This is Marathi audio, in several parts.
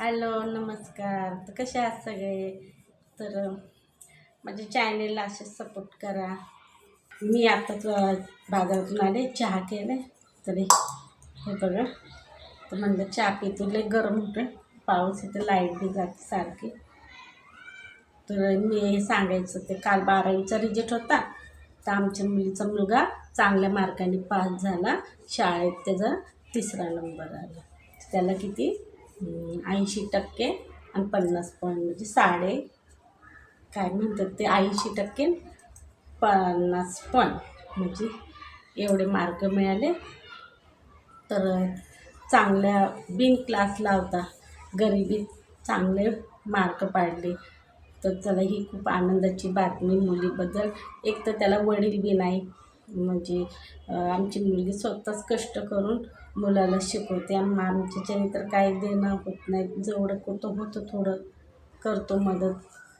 हॅलो नमस्कार. तर कसे आहात सगळे? तर माझ्या चॅनेलला असे सपोर्ट करा. मी आताच बाजारातून आले. चहा केले तरी हे बघा. तर म्हणलं चहा पितो लय गरम होतं. पाऊस इथं लाइट बी जाते सारखी. तर मी हे सांगायचं ते काल बारावीचा रिजल्ट होता. तर आमच्या मुलीचा मुलगा चांगल्या मार्काने पास झाला. शाळेत त्याचा तिसरा नंबर आला. त्याला किती? ऐंशी टक्के आणि पन्नास पॉईंट म्हणजे साडे काय म्हणतात ते ऐंशी टक्के पन्नास पॉईंट म्हणजे एवढे मार्क मिळाले. तर चांगल्या बिन क्लासला होता. गरिबीत चांगले मार्क पाडले. तर त्याला ही खूप आनंदाची बातमी मुलीबद्दल. एक तर त्याला वडील बी नाही. म्हणजे आमची मुलगी स्वतःच कष्ट करून मुलाला शिकवते आम आमच्याच्याने तर काही देणं होत नाही जेवढं कुठं होतं थोडं करतो मदत.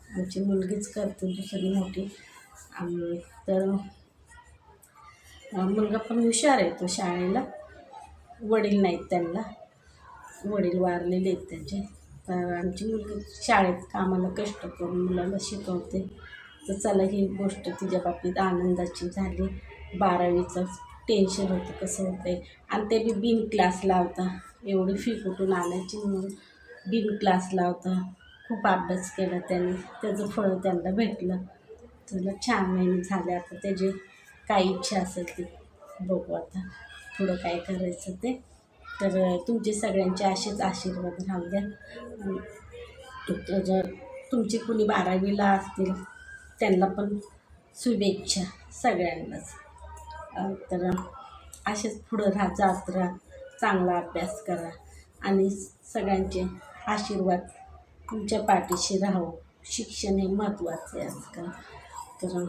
आमची मुलगीच करते दुसरी मोठी. आम्ही तर मुलगा पण हुशार आहे तो शाळेला. वडील नाहीत त्यांना. वडील वारलेले आहेत त्यांचे. तर आमची मुलगी शाळेत कामाला कष्ट करून मुलाला शिकवते. तर चला ही गोष्ट तिच्या बाबतीत आनंदाची झाली. बारावीचं टेन्शन होतं कसं होतं आहे आणि ते बी बिन क्लास लावता. एवढी फी कुठून आणायची म्हणून बिन क्लास लावता. खूप अभ्यास केला त्याने. त्याचं फळ त्यांना भेटलं. तुला छान महिने झाले आता त्याची काही इच्छा असेल ती. बघू आता पुढं काय करायचं ते. तर तुमचे सगळ्यांचे असेच आशीर्वाद राहू द्या. तर जर तुमची कुणी बारावीला असतील त्यांना पण शुभेच्छा सगळ्यांनाच. तर असेच पुढं राहा जात राहा चांगला अभ्यास करा आणि सगळ्यांचे आशीर्वाद तुमच्या पाठीशी राहो शिक्षण हे महत्त्वाचे आहे आजकाल. तर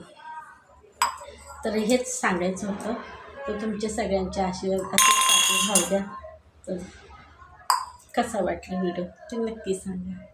तर हेच सांगायचं होतं. तर तुमचे सगळ्यांचे आशीर्वाद असेच पाठी राहू द्या. तर कसा वाटला व्हिडिओ? ते नक्की सांगा.